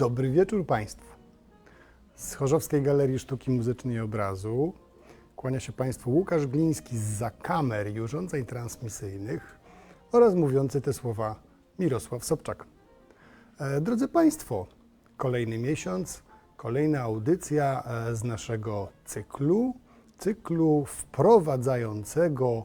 Dobry wieczór Państwu. Z Chorzowskiej Galerii Sztuki Muzycznej i Obrazu kłania się Państwu Łukasz Gliński z kamer i urządzeń transmisyjnych oraz mówiący te słowa Mirosław Sobczak. E, Drodzy Państwo, kolejny miesiąc, kolejna audycja e, z naszego cyklu, cyklu wprowadzającego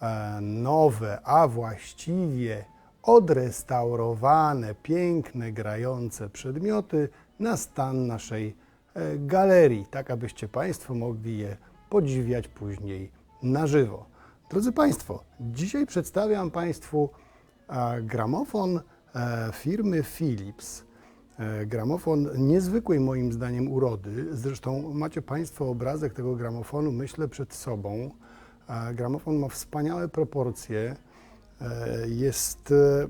e, nowe, a właściwie odrestaurowane, piękne, grające przedmioty na stan naszej e, galerii, tak abyście Państwo mogli je podziwiać później na żywo. Drodzy Państwo, dzisiaj przedstawiam Państwu gramofon e, firmy Philips. E, Gramofon niezwykłej moim zdaniem urody. Zresztą macie Państwo obrazek tego gramofonu, myślę, przed sobą. Gramofon ma wspaniałe proporcje. E, Jest e,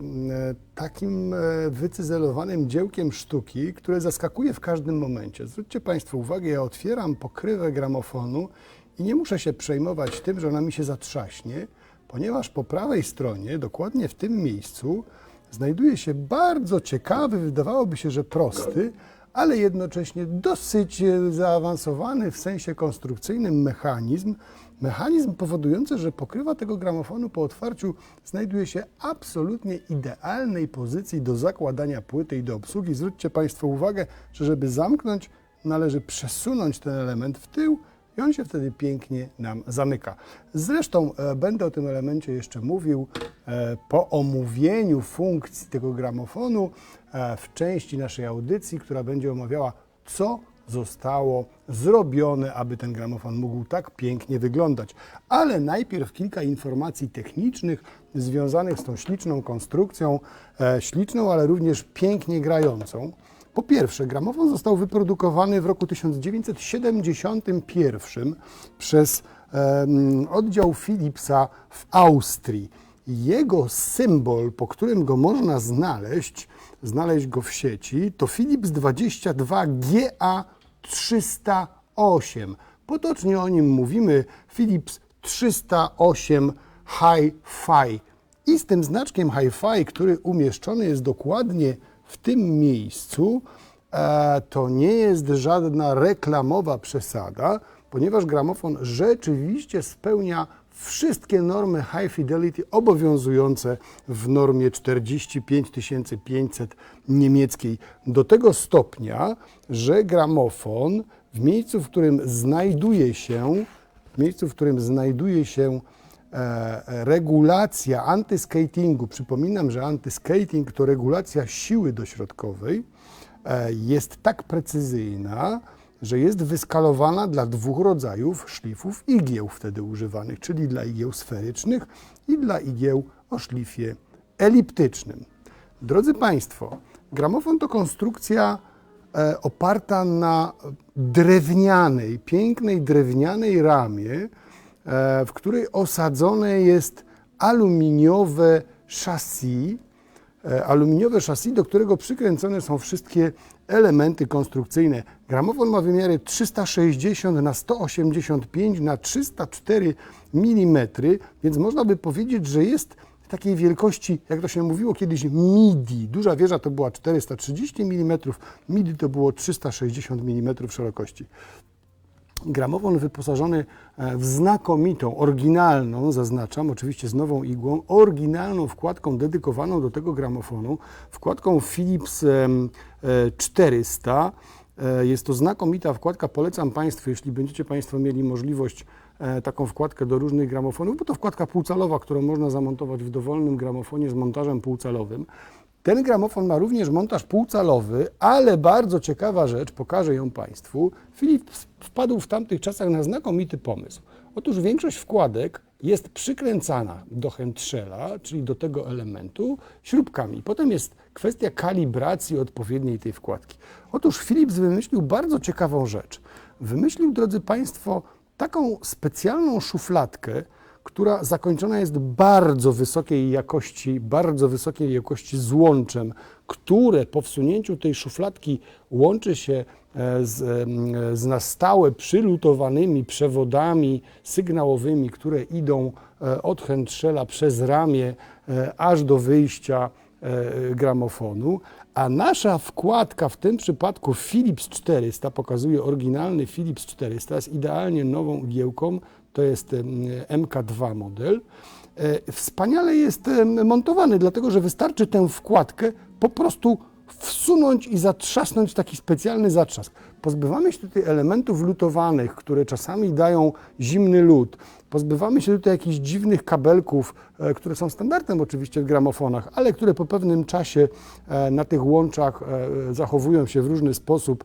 takim e, wycyzelowanym dziełkiem sztuki, które zaskakuje w każdym momencie. Zwróćcie Państwo uwagę, ja otwieram pokrywę gramofonu i nie muszę się przejmować tym, że ona mi się zatrzaśnie, ponieważ po prawej stronie, dokładnie w tym miejscu, znajduje się bardzo ciekawy, wydawałoby się, że prosty, ale jednocześnie dosyć zaawansowany w sensie konstrukcyjnym mechanizm. Mechanizm powodujący, że pokrywa tego gramofonu po otwarciu znajduje się absolutnie idealnej pozycji do zakładania płyty i do obsługi. Zwróćcie Państwo uwagę, że żeby zamknąć, należy przesunąć ten element w tył i on się wtedy pięknie nam zamyka. Zresztą e, będę o tym elemencie jeszcze mówił e, po omówieniu funkcji tego gramofonu e, w części naszej audycji, która będzie omawiała, co zostało zrobione, aby ten gramofon mógł tak pięknie wyglądać. Ale najpierw kilka informacji technicznych związanych z tą śliczną konstrukcją, e, śliczną, ale również pięknie grającą. Po pierwsze, gramofon został wyprodukowany w roku 1971 przez em, oddział Philipsa w Austrii. Jego symbol, po którym go można znaleźć, znaleźć go w sieci, to Philips 22 GA 308. Potocznie o nim mówimy Philips 308 Hi-Fi. I z tym znaczkiem Hi-Fi, który umieszczony jest dokładnie w tym miejscu, e, to nie jest żadna reklamowa przesada, ponieważ gramofon rzeczywiście spełnia wszystkie normy High Fidelity obowiązujące w normie 45500 niemieckiej. Do tego stopnia, że gramofon w miejscu, w którym znajduje się, w miejscu, w którym znajduje się e, regulacja antyskatingu, przypominam, że antyskating to regulacja siły dośrodkowej, e, jest tak precyzyjna, że jest wyskalowana dla dwóch rodzajów szlifów igieł wtedy używanych, czyli dla igieł sferycznych i dla igieł o szlifie eliptycznym. Drodzy Państwo, gramofon to konstrukcja e, oparta na drewnianej, pięknej drewnianej ramie, e, w której osadzone jest aluminiowe chassis, aluminiowe chassis, do którego przykręcone są wszystkie elementy konstrukcyjne. Gramofon ma wymiary 360 na 185 na 304 mm, więc można by powiedzieć, że jest takiej wielkości, jak to się mówiło kiedyś, MIDI. Duża wieża to była 430 mm, MIDI to było 360 mm szerokości. Gramofon wyposażony e, w znakomitą, oryginalną, zaznaczam, oczywiście z nową igłą, oryginalną wkładką dedykowaną do tego gramofonu, wkładką Philips em, e, 400. E, Jest to znakomita wkładka, polecam Państwu, jeśli będziecie Państwo mieli możliwość taką wkładkę do różnych gramofonów, bo to wkładka półcalowa, którą można zamontować w dowolnym gramofonie z montażem półcalowym. Ten gramofon ma również montaż półcalowy, ale bardzo ciekawa rzecz, pokażę ją Państwu. Philips wpadł w tamtych czasach na znakomity pomysł. Otóż większość wkładek jest przykręcana do chętrzela, czyli do tego elementu, śrubkami. Potem jest kwestia kalibracji odpowiedniej tej wkładki. Otóż Philips wymyślił bardzo ciekawą rzecz. Wymyślił, drodzy Państwo, taką specjalną szufladkę, która zakończona jest bardzo wysokiej jakości, bardzo wysokiej jakości złączem, które po wsunięciu tej szufladki łączy się e, z, em, z na stałe przylutowanymi przewodami sygnałowymi, które idą e, od chętrzela przez ramię e, aż do wyjścia e, gramofonu, A nasza wkładka w tym przypadku Philips 400 pokazuje oryginalny Philips 400 z idealnie nową igiełką, to jest em, MK2 model. E, Wspaniale jest montowany, dlatego że wystarczy tę wkładkę po prostu wsunąć i zatrzasnąć taki specjalny zatrzask. Pozbywamy się tutaj elementów lutowanych, które czasami dają zimny lód. Pozbywamy się tutaj jakichś dziwnych kabelków, e, które są standardem oczywiście w gramofonach, ale które po pewnym czasie e, na tych łączach zachowują się w różny sposób,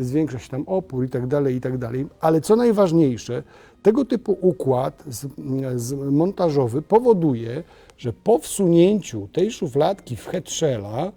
zwiększa się tam opór i tak dalej, i tak dalej. Ale co najważniejsze, tego typu układ montażowy powoduje, że po wsunięciu tej szufladki w headshella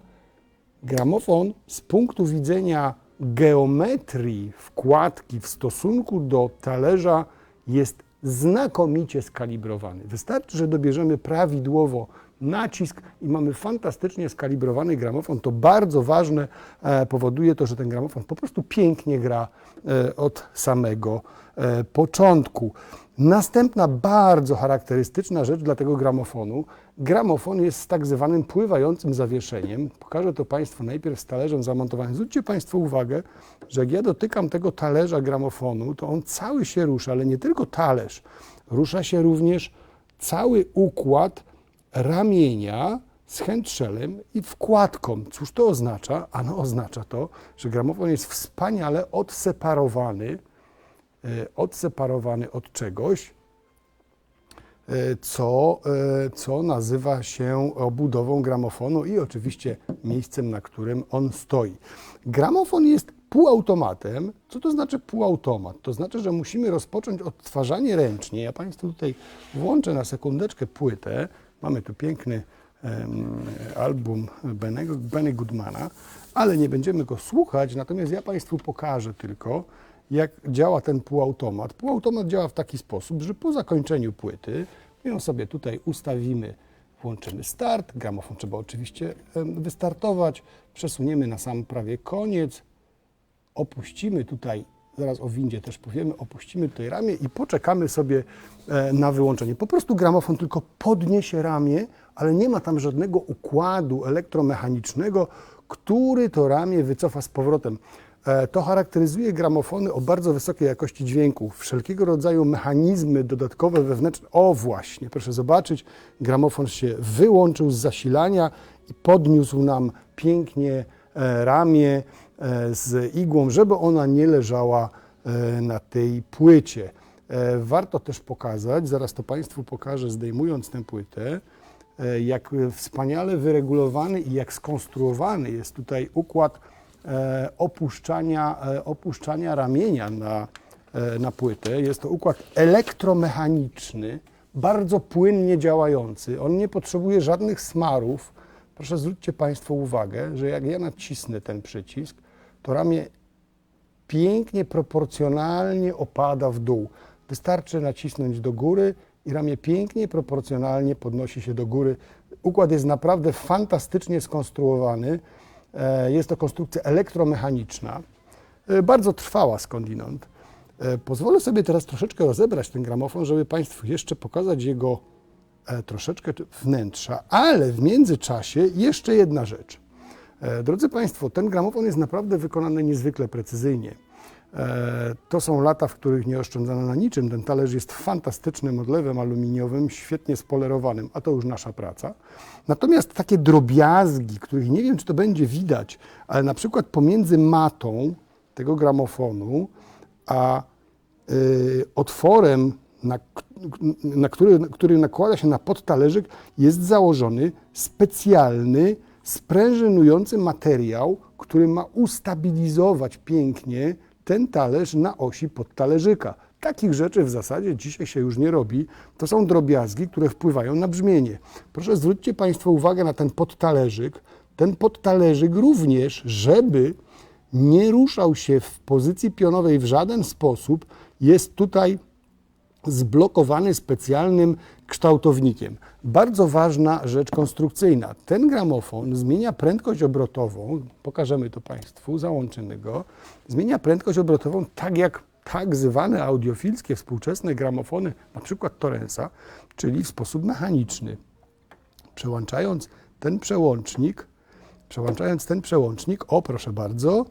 gramofon z punktu widzenia geometrii wkładki w stosunku do talerza jest znakomicie skalibrowany. Wystarczy, że dobierzemy prawidłowo nacisk i mamy fantastycznie skalibrowany gramofon. To bardzo ważne, e, powoduje to, że ten gramofon po prostu pięknie gra e, od samego e, początku. Następna bardzo charakterystyczna rzecz dla tego gramofonu. Gramofon jest z tak zwanym pływającym zawieszeniem. Pokażę to Państwu najpierw z talerzem zamontowanym. Zwróćcie Państwo uwagę, że jak ja dotykam tego talerza gramofonu, to on cały się rusza, ale nie tylko talerz. Rusza się również cały układ ramienia z handshellem i wkładką. Cóż to oznacza? Ano oznacza to, że gramofon jest wspaniale odseparowany, e, odseparowany od czegoś, e, co, e, co nazywa się obudową gramofonu i oczywiście miejscem, na którym on stoi. Gramofon jest półautomatem. Co to znaczy półautomat? To znaczy, że musimy rozpocząć odtwarzanie ręcznie. Ja Państwu tutaj włączę na sekundeczkę płytę. Mamy tu piękny album Bennego, Benny Goodmana, ale nie będziemy go słuchać, natomiast ja Państwu pokażę tylko, jak działa ten półautomat. Półautomat działa w taki sposób, że po zakończeniu płyty my ją sobie tutaj ustawimy, włączymy start, gramofon trzeba oczywiście wystartować, przesuniemy na sam prawie koniec, opuścimy tutaj, zaraz o windzie też powiemy, opuścimy tutaj ramię i poczekamy sobie e, na wyłączenie. Po prostu gramofon tylko podniesie ramię, ale nie ma tam żadnego układu elektromechanicznego, który to ramię wycofa z powrotem. E, To charakteryzuje gramofony o bardzo wysokiej jakości dźwięku. Wszelkiego rodzaju mechanizmy dodatkowe, wewnętrzne. O właśnie, proszę zobaczyć, gramofon się wyłączył z zasilania i podniósł nam pięknie e, ramię z igłą, żeby ona nie leżała e, na tej płycie. E, Warto też pokazać, zaraz to Państwu pokażę, zdejmując tę płytę, e, jak wspaniale wyregulowany i jak skonstruowany jest tutaj układ e, opuszczania, e, opuszczania ramienia na, e, na płytę. Jest to układ elektromechaniczny, bardzo płynnie działający. On nie potrzebuje żadnych smarów. Proszę zwróćcie Państwo uwagę, że jak ja nacisnę ten przycisk, to ramię pięknie, proporcjonalnie opada w dół. Wystarczy nacisnąć do góry i ramię pięknie, proporcjonalnie podnosi się do góry. Układ jest naprawdę fantastycznie skonstruowany. E, Jest to konstrukcja elektromechaniczna, e, bardzo trwała skądinąd. E, Pozwolę sobie teraz troszeczkę rozebrać ten gramofon, żeby Państwu jeszcze pokazać jego troszeczkę wnętrza, ale w międzyczasie jeszcze jedna rzecz. E, Drodzy Państwo, ten gramofon jest naprawdę wykonany niezwykle precyzyjnie. E, To są lata, w których nie oszczędzano na niczym. Ten talerz jest fantastycznym odlewem aluminiowym, świetnie spolerowanym, a to już nasza praca. Natomiast takie drobiazgi, których nie wiem, czy to będzie widać, ale na przykład pomiędzy matą tego gramofonu, a y, otworem, na, na który, który nakłada się na podtalerzyk, jest założony specjalny, sprężynujący materiał, który ma ustabilizować pięknie ten talerz na osi podtalerzyka. Takich rzeczy w zasadzie dzisiaj się już nie robi. To są drobiazgi, które wpływają na brzmienie. Proszę zwróćcie Państwo uwagę na ten podtalerzyk. Ten podtalerzyk również, żeby nie ruszał się w pozycji pionowej w żaden sposób, jest tutaj zblokowany specjalnym kształtownikiem. Bardzo ważna rzecz konstrukcyjna. Ten gramofon zmienia prędkość obrotową, pokażemy to Państwu, załączymy go, zmienia prędkość obrotową tak jak tak zwane audiofilskie współczesne gramofony, na przykład Torensa, czyli w sposób mechaniczny. Przełączając ten przełącznik, Przełączając ten przełącznik, o proszę bardzo,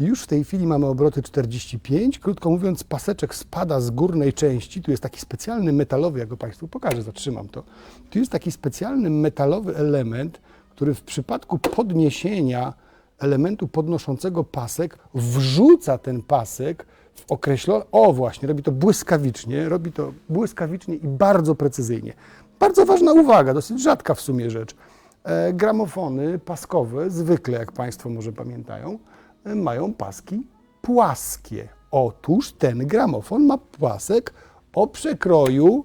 już w tej chwili mamy obroty 45. Krótko mówiąc, paseczek spada z górnej części. Tu jest taki specjalny metalowy, ja go Państwu pokażę, zatrzymam to. Tu jest taki specjalny metalowy element, który w przypadku podniesienia elementu podnoszącego pasek wrzuca ten pasek w określone. O, właśnie, robi to błyskawicznie, robi to błyskawicznie i bardzo precyzyjnie. Bardzo ważna uwaga, dosyć rzadka w sumie rzecz. E, gramofony paskowe, zwykle, jak Państwo może pamiętają, mają paski płaskie. Otóż ten gramofon ma pasek o przekroju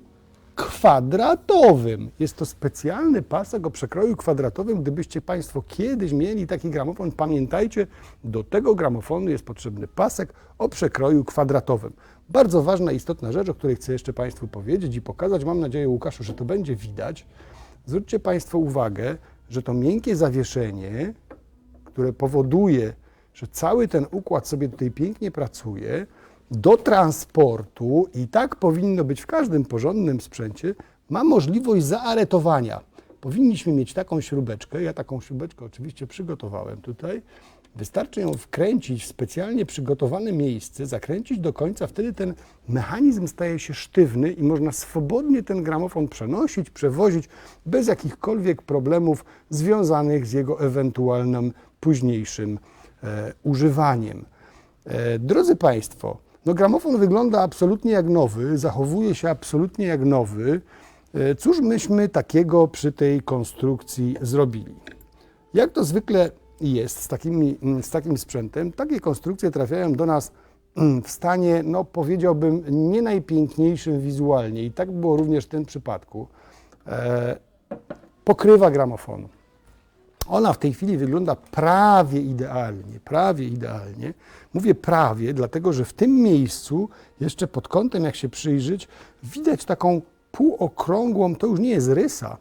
kwadratowym. Jest to specjalny pasek o przekroju kwadratowym. Gdybyście Państwo kiedyś mieli taki gramofon, pamiętajcie, do tego gramofonu jest potrzebny pasek o przekroju kwadratowym. Bardzo ważna, istotna rzecz, o której chcę jeszcze Państwu powiedzieć i pokazać. Mam nadzieję, Łukaszu, że to będzie widać. Zwróćcie Państwo uwagę, że to miękkie zawieszenie, które powoduje, że cały ten układ sobie tutaj pięknie pracuje, do transportu, i tak powinno być w każdym porządnym sprzęcie, ma możliwość zaaretowania. Powinniśmy mieć taką śrubeczkę, ja taką śrubeczkę oczywiście przygotowałem tutaj, wystarczy ją wkręcić w specjalnie przygotowane miejsce, zakręcić do końca, wtedy ten mechanizm staje się sztywny i można swobodnie ten gramofon przenosić, przewozić bez jakichkolwiek problemów związanych z jego ewentualnym późniejszym używaniem. E, drodzy Państwo, no gramofon wygląda absolutnie jak nowy, zachowuje się absolutnie jak nowy. E, Cóż myśmy takiego przy tej konstrukcji zrobili? Jak to zwykle jest z, takimi, z takim sprzętem, takie konstrukcje trafiają do nas mm, w stanie, no powiedziałbym, nie najpiękniejszym wizualnie. I tak było również w tym przypadku. E, pokrywa gramofonu. Ona w tej chwili wygląda prawie idealnie, prawie idealnie. Mówię prawie, dlatego że w tym miejscu, jeszcze pod kątem, jak się przyjrzeć, widać taką półokrągłą, to już nie jest rysa,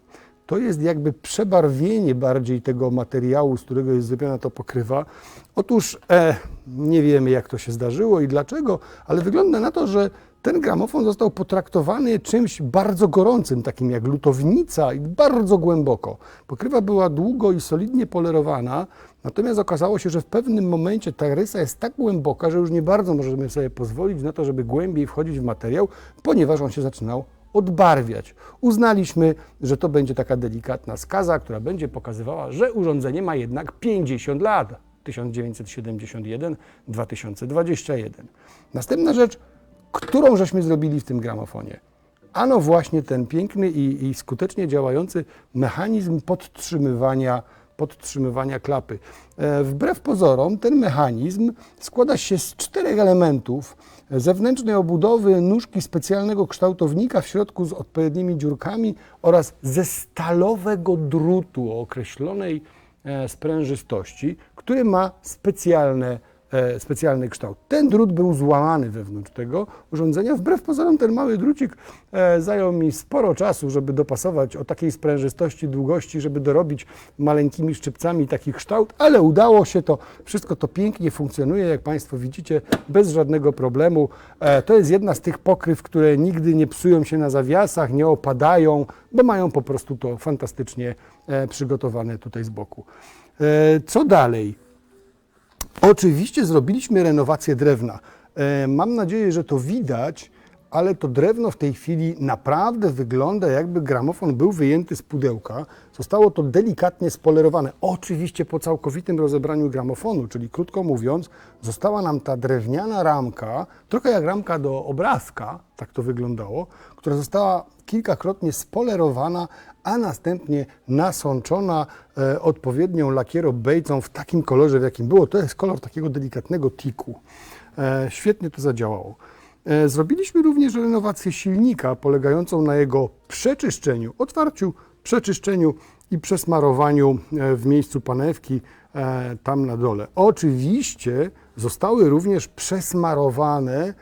to jest jakby przebarwienie bardziej tego materiału, z którego jest zrobiona to pokrywa. Otóż e, nie wiemy, jak to się zdarzyło i dlaczego, ale wygląda na to, że ten gramofon został potraktowany czymś bardzo gorącym, takim jak lutownica i bardzo głęboko. Pokrywa była długo i solidnie polerowana, natomiast okazało się, że w pewnym momencie ta rysa jest tak głęboka, że już nie bardzo możemy sobie pozwolić na to, żeby głębiej wchodzić w materiał, ponieważ on się zaczynał odbarwiać. Uznaliśmy, że to będzie taka delikatna skaza, która będzie pokazywała, że urządzenie ma jednak 50 lat. 1971-2021. Następna rzecz, którą żeśmy zrobili w tym gramofonie. Ano właśnie ten piękny i, i skutecznie działający mechanizm podtrzymywania, podtrzymywania klapy. E, wbrew pozorom ten mechanizm składa się z czterech elementów. Zewnętrznej obudowy, nóżki specjalnego kształtownika w środku z odpowiednimi dziurkami oraz ze stalowego drutu o określonej e, sprężystości, który ma specjalne specjalny kształt. Ten drut był złamany wewnątrz tego urządzenia. Wbrew pozorom ten mały drucik e, zajął mi sporo czasu, żeby dopasować o takiej sprężystości, długości, żeby dorobić maleńkimi szczypcami taki kształt, ale udało się to. Wszystko to pięknie funkcjonuje, jak Państwo widzicie, bez żadnego problemu. E, to jest jedna z tych pokryw, które nigdy nie psują się na zawiasach, nie opadają, bo mają po prostu to fantastycznie e, przygotowane tutaj z boku. E, Co dalej? Oczywiście zrobiliśmy renowację drewna. E, Mam nadzieję, że to widać, ale to drewno w tej chwili naprawdę wygląda jakby gramofon był wyjęty z pudełka. Zostało to delikatnie spolerowane. Oczywiście po całkowitym rozebraniu gramofonu, czyli krótko mówiąc, została nam ta drewniana ramka, trochę jak ramka do obrazka, tak to wyglądało, która została kilkakrotnie spolerowana, a następnie nasączona e, odpowiednią lakierobejcą w takim kolorze, w jakim było. To jest kolor takiego delikatnego tiku. E, świetnie to zadziałało. E, Zrobiliśmy również renowację silnika polegającą na jego przeczyszczeniu, otwarciu, przeczyszczeniu i przesmarowaniu e, w miejscu panewki e, tam na dole. Oczywiście zostały również przesmarowane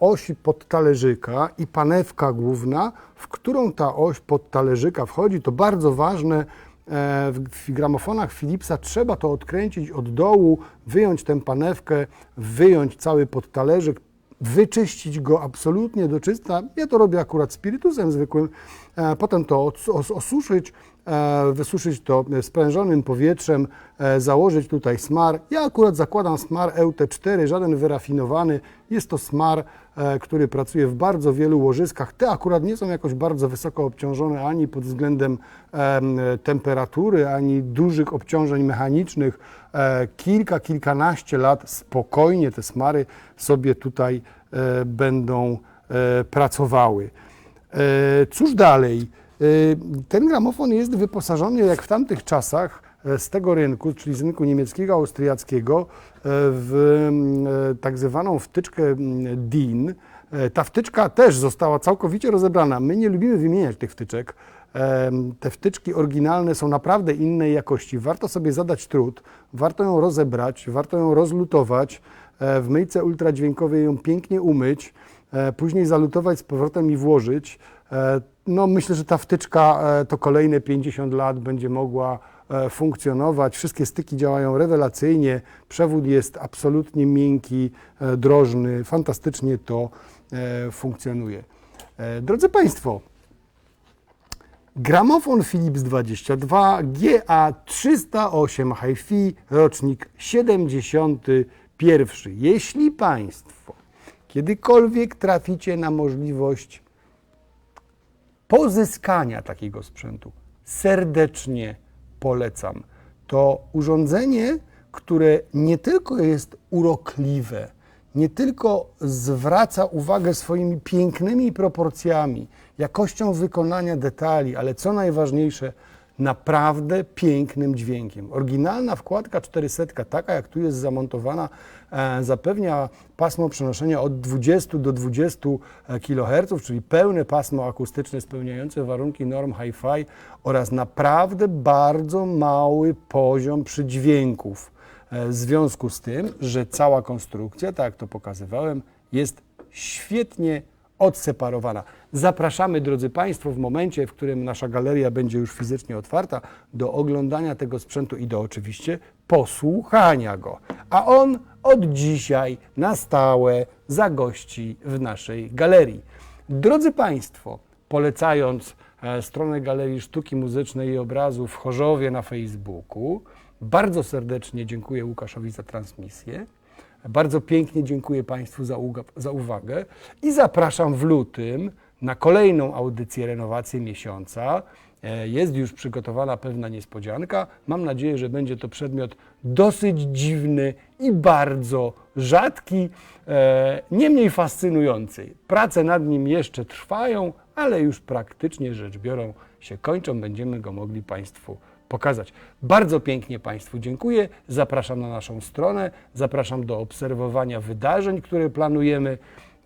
osi podtalerzyka i panewka główna, w którą ta oś podtalerzyka wchodzi. To bardzo ważne. w gramofonach Philipsa trzeba to odkręcić od dołu, wyjąć tę panewkę, wyjąć cały podtalerzyk, wyczyścić go absolutnie do czysta. Ja to robię akurat spirytusem zwykłym. E, Potem to os- os- osuszyć, e, wysuszyć to sprężonym powietrzem, e, założyć tutaj smar. Ja akurat zakładam smar EUT4, żaden wyrafinowany. Jest to smar, który pracuje w bardzo wielu łożyskach. Te akurat nie są jakoś bardzo wysoko obciążone ani pod względem em, temperatury, ani dużych obciążeń mechanicznych. E, Kilka, kilkanaście lat spokojnie te smary sobie tutaj e, będą e, pracowały. E, Cóż dalej? E, Ten gramofon jest wyposażony jak w tamtych czasach e, z tego rynku, czyli z rynku niemieckiego, austriackiego, e, w e, tak zwaną wtyczkę DIN. E, Ta wtyczka też została całkowicie rozebrana. My nie lubimy wymieniać tych wtyczek. Te wtyczki oryginalne są naprawdę innej jakości. Warto sobie zadać trud, warto ją rozebrać, warto ją rozlutować, e, w myjce ultradźwiękowej ją pięknie umyć, e, później zalutować z powrotem i włożyć. E, No myślę, że ta wtyczka e, to kolejne 50 lat będzie mogła e, funkcjonować. Wszystkie styki działają rewelacyjnie, przewód jest absolutnie miękki, e, drożny, fantastycznie to e, funkcjonuje. E, Drodzy Państwo, Gramofon Philips 22 GA 308 HiFi, rocznik 71. Jeśli Państwo kiedykolwiek traficie na możliwość pozyskania takiego sprzętu, serdecznie polecam. To urządzenie, które nie tylko jest urokliwe, nie tylko zwraca uwagę swoimi pięknymi proporcjami, jakością wykonania detali, ale co najważniejsze, naprawdę pięknym dźwiękiem. Oryginalna wkładka 400, taka jak tu jest zamontowana, zapewnia pasmo przenoszenia od 20 do 20 kHz, czyli pełne pasmo akustyczne spełniające warunki norm Hi-Fi oraz naprawdę bardzo mały poziom przydźwięków. E, W związku z tym, że cała konstrukcja, tak jak to pokazywałem, jest świetnie odseparowana. Zapraszamy, drodzy Państwo, w momencie, w którym nasza galeria będzie już fizycznie otwarta, do oglądania tego sprzętu i do oczywiście posłuchania go. A on od dzisiaj na stałe zagości w naszej galerii. Drodzy Państwo, polecając e, stronę Galerii Sztuki Muzycznej i Obrazu w Chorzowie na Facebooku, bardzo serdecznie dziękuję Łukaszowi za transmisję. Bardzo pięknie dziękuję Państwu za, za uwagę i zapraszam w lutym na kolejną audycję Renowację Miesiąca. E, Jest już przygotowana pewna niespodzianka. Mam nadzieję, że będzie to przedmiot dosyć dziwny i bardzo rzadki, e, niemniej fascynujący. Prace nad nim jeszcze trwają, ale już praktycznie rzecz biorą się kończą. Będziemy go mogli Państwu pokazać. Bardzo pięknie Państwu dziękuję. Zapraszam na naszą stronę, zapraszam do obserwowania wydarzeń, które planujemy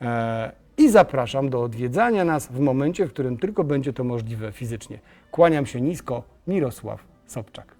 e, i zapraszam do odwiedzania nas w momencie, w którym tylko będzie to możliwe fizycznie. Kłaniam się nisko, Mirosław Sobczak.